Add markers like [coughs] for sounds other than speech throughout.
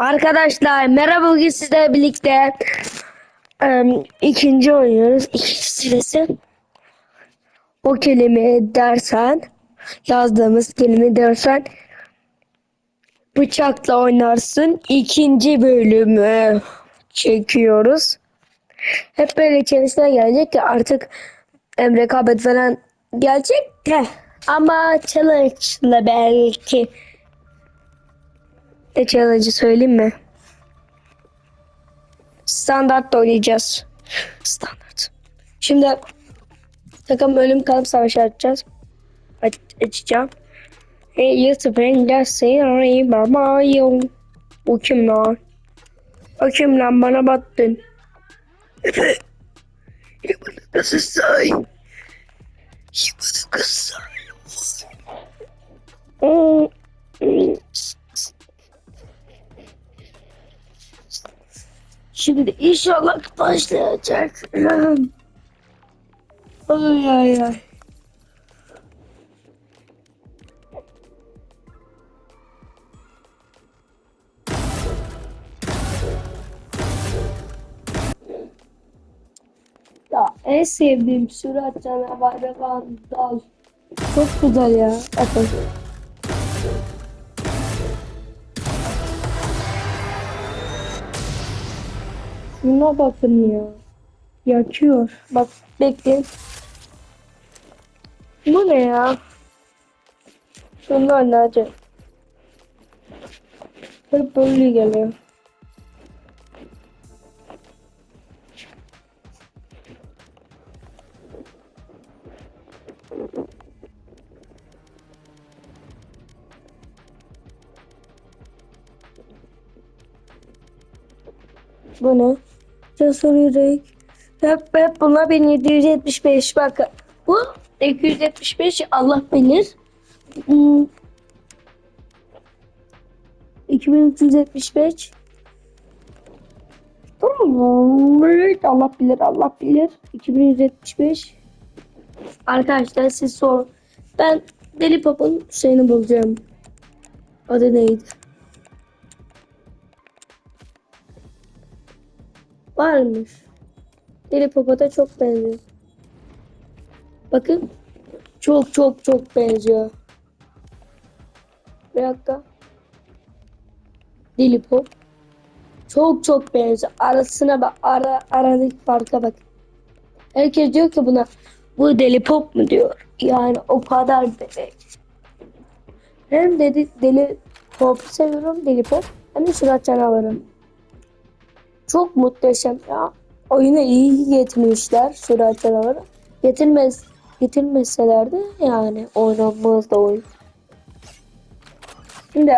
Arkadaşlar merhaba bugün sizlerle birlikte em, ikinci oynuyoruz. İkinci süresi. O kelime dersen yazdığımız kelime dersen bıçakla oynarsın. İkinci bölümü çekiyoruz. Hep böyle challenge'lar gelecek ki artık em, rekabet falan gelecek de ama challenge'la belki ne challenge'ı söyleyeyim mi? Standart da oynayacağız. Standart. Şimdi takım ölüm kalım savaşı açacağız. Aç, açacağım. Hey YouTube engel seni babayım. Bu kim lan? O kim lan bana battın. [coughs] Yıkmadı kızı say. Yıkmadı kızı say. Şimdi inşallah başlayacak. [laughs] Ay ay ay. Ya en sevdiğim sürat canavarı Vandal. Çok güzel ya. Bakın. Şuna bakın ya. Yakıyor. Bak bekleyin. Bu ne ya? Şunlar ne acaba? Hep böyle geliyor. Bu ne? Cesur yürek. Hep, hep buna 1775 bak. Bu 275 Allah bilir. Hmm. 2375 Evet, Allah bilir Allah bilir 2175 Arkadaşlar siz sor Ben Deli Pop'un şeyini bulacağım Adı neydi? Varmış. Deli Pop'a çok benziyor. Bakın. Çok çok çok benziyor. Bir dakika. Deli Pop. Çok çok benziyor. Arasına bak. Ara, aradaki farka bak. Herkes diyor ki buna bu Deli Pop mu diyor. Yani o kadar bebek. Hem dedi Deli Pop seviyorum Deli Pop. Hem de Surat Canavarı. Çok muhteşem ya. Oyunu iyi getirmişler Surat Canavarı. Getirmez, getirmeseler de yani oynanmaz da oyun. Şimdi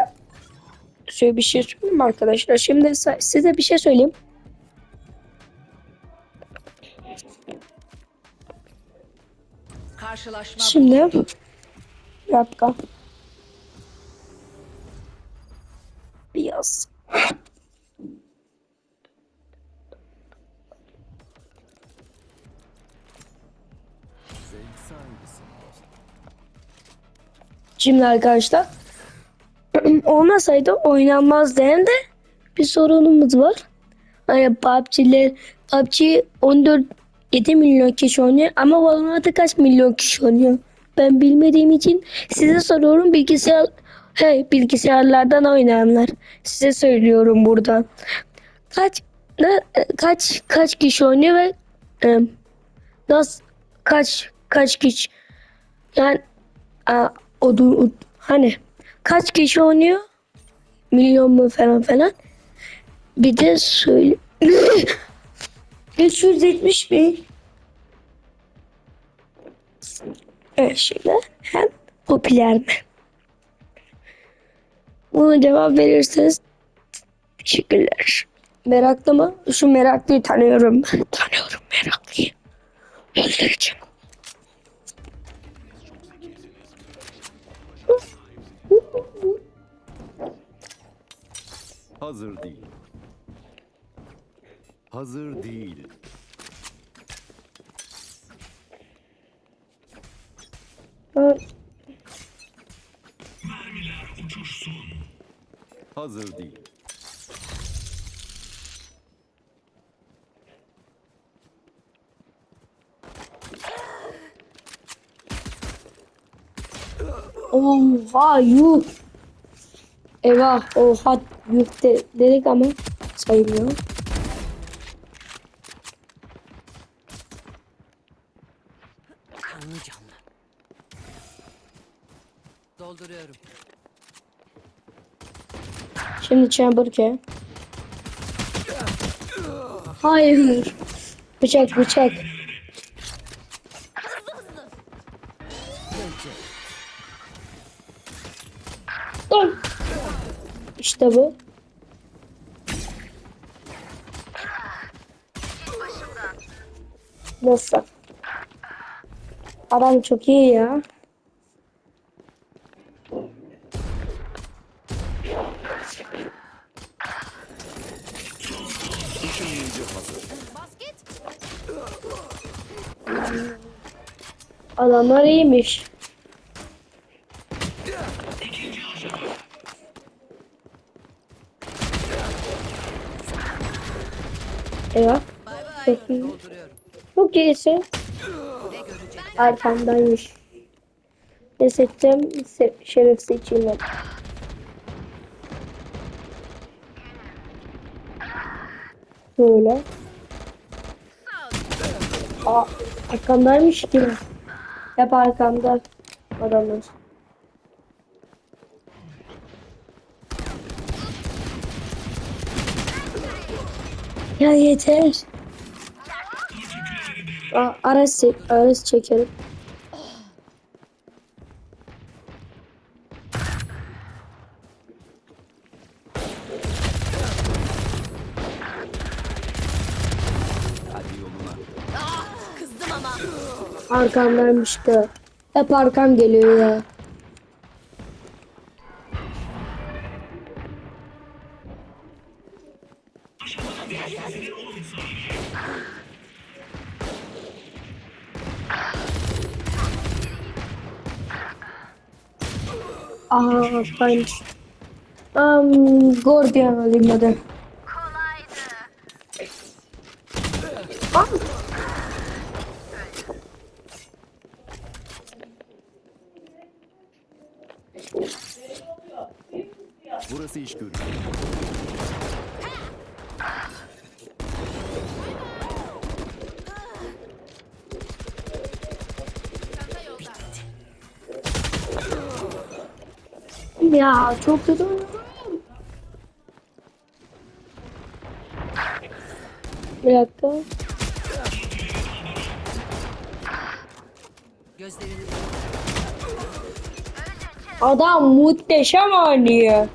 şöyle bir şey söyleyeyim arkadaşlar. Şimdi size bir şey söyleyeyim. Karşılaşma Şimdi bir dakika. Biraz. Şimdi arkadaşlar [clears throat] olmasaydı oynanmazdı hem de bir sorunumuz var. Hani PUBG'ler PUBG 14 7 milyon kişi oynuyor ama Valorant'ta kaç milyon kişi oynuyor? Ben bilmediğim için size soruyorum bilgisayar hey bilgisayarlardan oynayanlar. Size söylüyorum buradan. Kaç ne, kaç kaç kişi oynuyor ve e, nasıl kaç kaç kişi yani o, du- o- hani kaç kişi oynuyor? Milyon mu falan falan. Bir de söyle [laughs] 570 bin. Evet şöyle hem popüler mi? Buna cevap verirseniz teşekkürler. Meraklı mı? Şu meraklıyı tanıyorum. Tanıyorum meraklıyı. Öldüreceğim. Hazır değil. Hazır değil. Mermiler uçuşsun. Hazır değil. Oh, vay yuh. Eyvah oha yuh de, dedik ama sayılmıyor. Kanlı canlı. Dolduruyorum. Şimdi Chamberke. Hayır. Bıçak bıçak. Bu. Nasıl? Adam çok iyi ya. Adamlar iyiymiş. Çok iyi. Çok iyisin. Arkamdaymış. Ne seçeceğim? Se şeref seçeyim. Böyle. Aa, arkamdaymış gibi. Hep arkamda adamlar. Ya yeter. Yoluna. Kızdım ama. Arkamdaymış da. Hep arkam geliyor ya. Aha kaymış. Um, Gordian alayım Ya çok kötü oynadım. Bir dakika. Adam muhteşem oynuyor.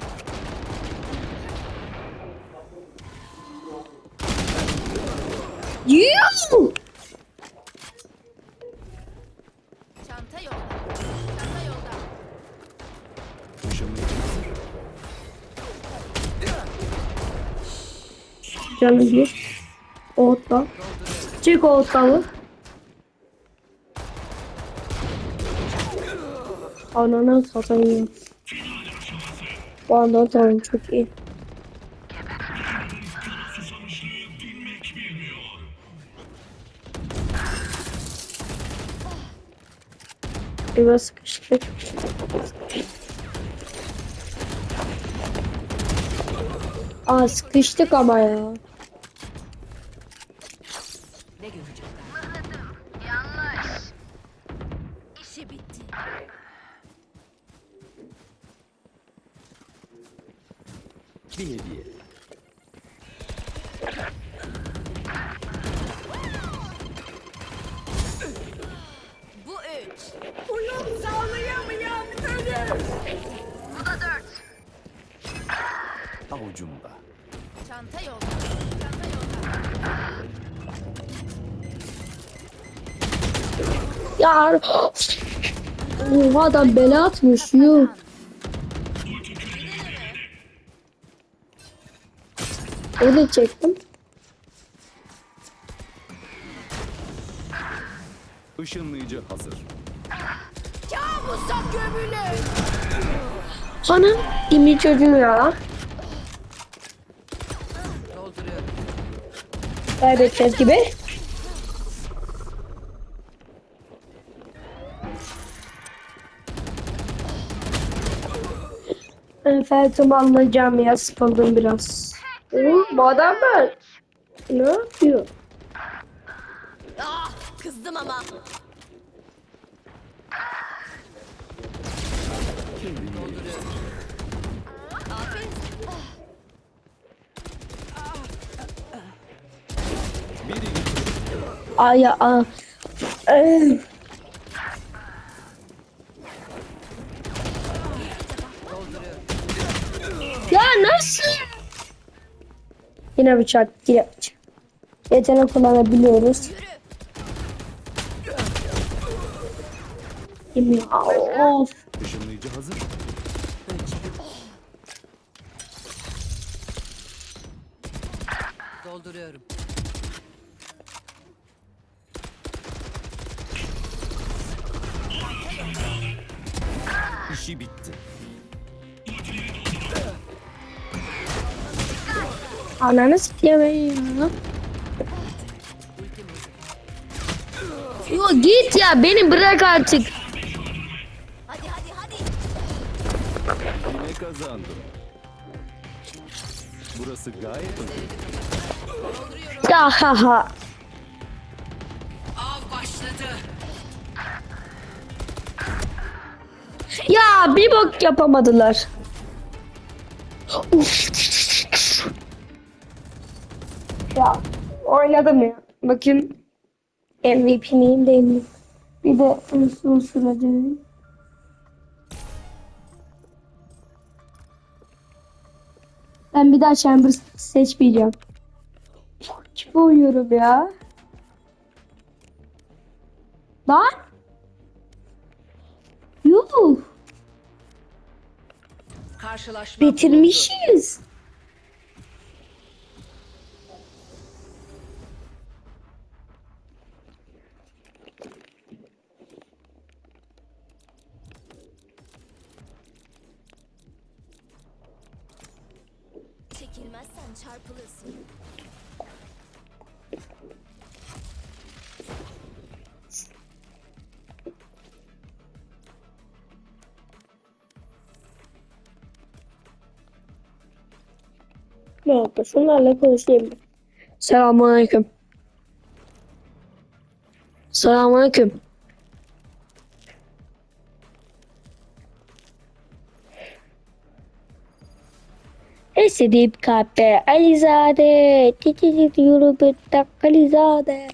Canı bir. Oğutla. Çık oğutla Ananı satayım. Bu anda tamam çok iyi. Biraz sıkıştık. Aa sıkıştık ama ya. Ya Oha adam bela atmış yuh. Öyle çektim. Işınlayıcı hazır. Kabusa gömülür. Anam imi çocuğu ya. Kaybedeceğiz gibi. Phantom alacağım ya sıkıldım biraz. Oo, bu adamlar ne yapıyor? Ah, kızdım ama. Ay ya. a- Eee. Ya nasıl? Yine bıçak, yine bıçak. Yetenek kullanabiliyoruz. Yürü. Of. Işınlayıcı hazır. Dolduruyorum. İşi bitti. Ananı sikeyim ya. Yo git ya beni bırak artık. Hadi hadi hadi. Yine kazandım. Burası gayet Ya ha ha. Av başladı. Ya bir bok yapamadılar. Uf. Ya oynadım ya. Bakın MVP miyim değil mi? Bir de uzun süredir. Ben bir daha Chamber seçmeyeceğim. Kim oynuyorum ya? Lan? Yuh. Karşılaşma Bitirmişiz. Ne oldu? Şunlarla konuşayım. Selamünaleyküm. Selamünaleyküm. Esedip kahpe Alizade. Tititit yurubettak Alizade.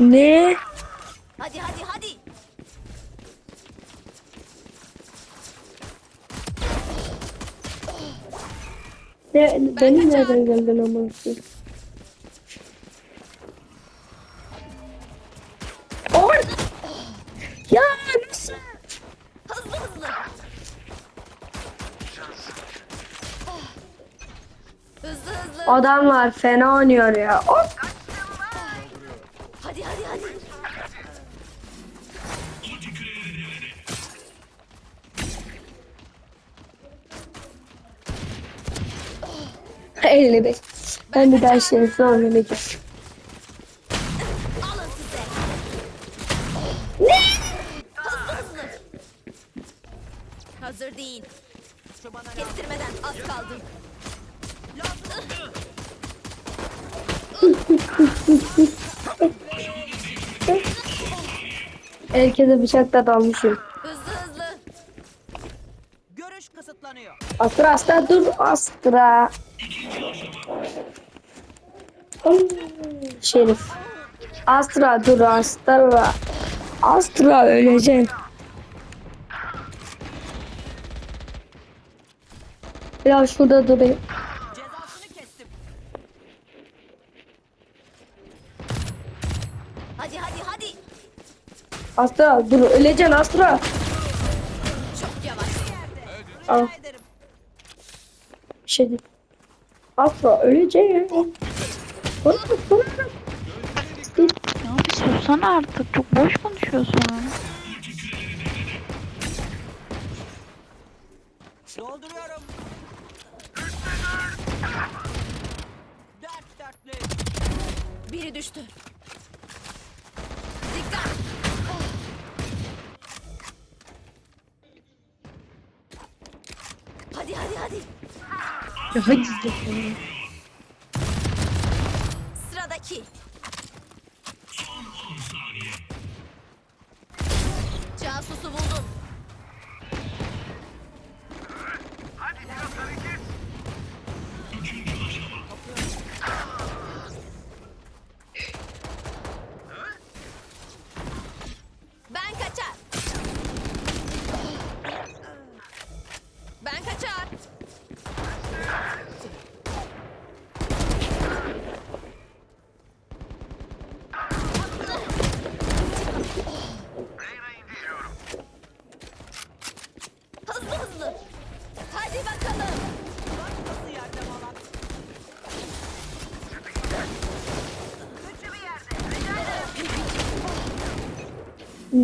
Ne? Hadi hadi hadi. ne benim nereden geldin ama? Oy! Ya nasıl? Hızlı hızlı. Hızlı hızlı. Adamlar fena oynuyor ya. Hop! 55. Ben bir daha şerifle oynamayacağım. Ne? Hazır değil. Kestirmeden az kaldım. Herkese bıçakla dalmışım. Astra Astra dur Astra. Şerif. Astra dur Astra. Astra öleceksin. Ya şurada durayım. Hadi hadi hadi. Astra dur öleceksin Astra. Çok yavaş. Al. Şey değil. Astra öleceksin. Bırak, bırak. Ya bir sussana artık. Çok boş konuşuyorsun. Dolduruyorum. Dert dertli. Biri düştü. Выйди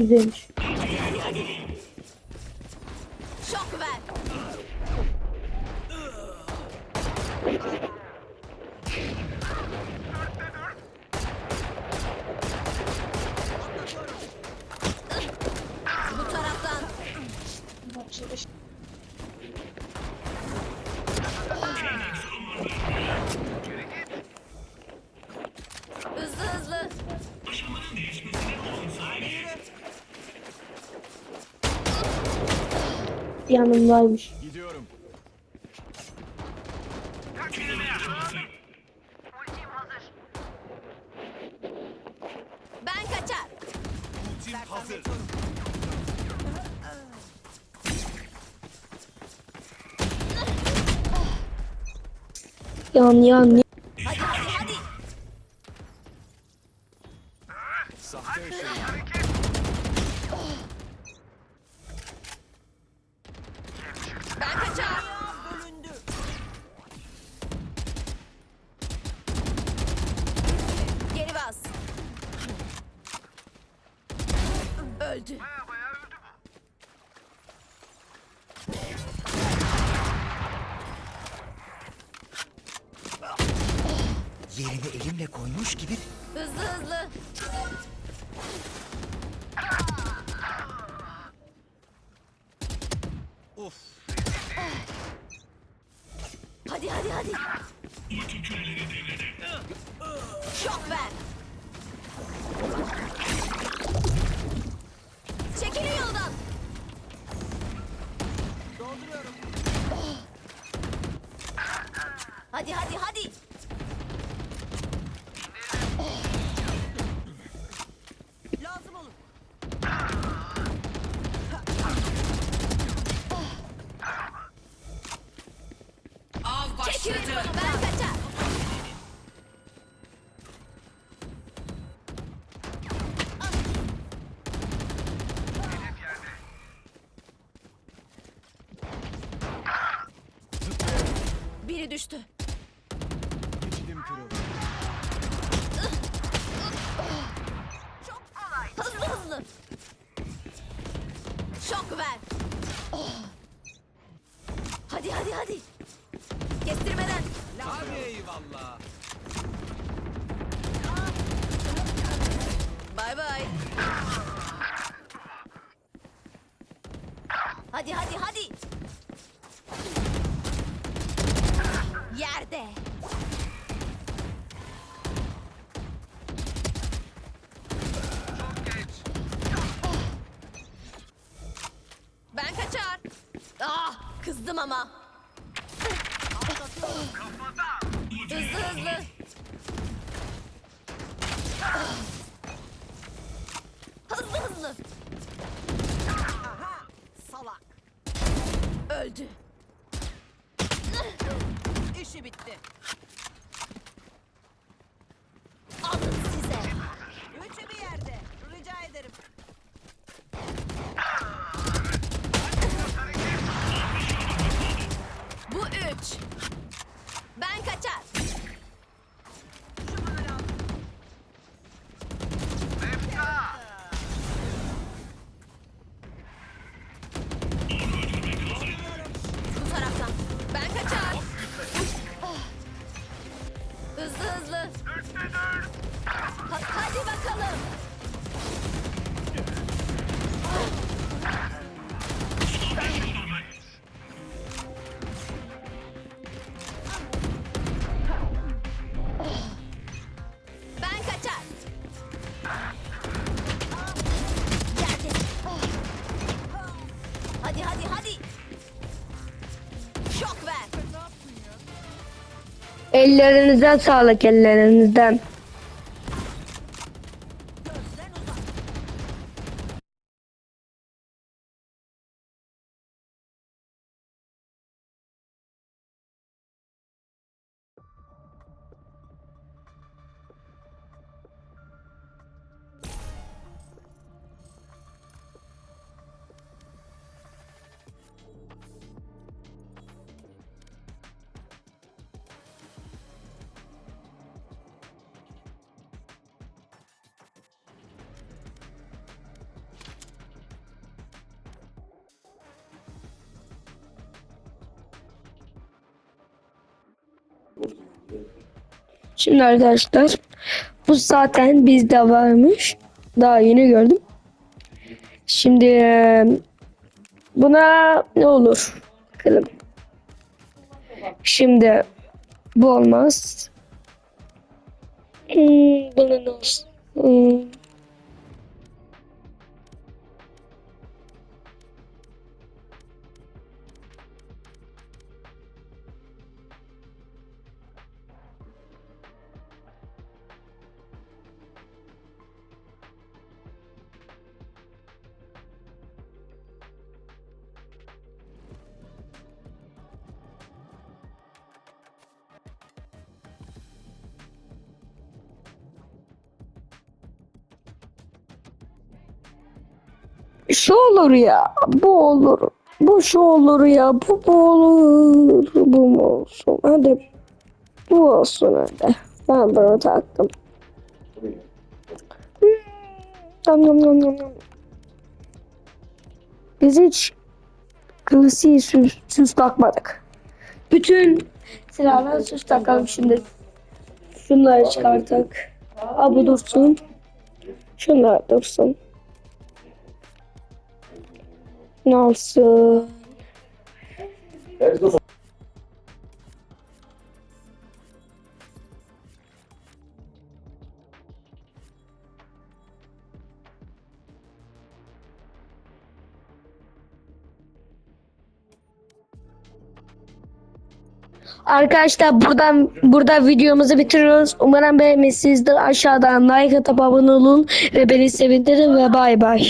gente. Yanımdaymış. Gidiyorum. Ben kaçar. Hazır. Yan yan yan. Kaçar. Geri bas. Öldü. Yerini elimle koymuş gibi Hızlı Hadi hadi hadi. Hadi. Kestirmeden. Hadi eyvallah. Bay bay. öldü. İşi bitti. Alın size. Üçü bir yerde. Rica ederim. Bu üç. Ellerinizden sağlık ellerinizden. Şimdi arkadaşlar bu zaten bizde varmış. Daha yeni gördüm. Şimdi buna ne olur? Bakalım. Şimdi bu olmaz. Hmm, buna ne olsun? Hmm. Şu olur ya. Bu olur. Bu şu olur ya. Bu bu olur. Bu mu olsun? Hadi. Bu olsun hadi. Ben bunu taktım. Hmm. Biz hiç klasiği süs, süs takmadık. Bütün silahlara süs takalım şimdi. Şunları çıkarttık. Ha bu dursun. Şunlar dursun. Nasıl? Arkadaşlar buradan burada videomuzu bitiriyoruz. Umarım beğenmişsinizdir. Aşağıdan like atıp abone olun ve beni sevindirin ve bay bay.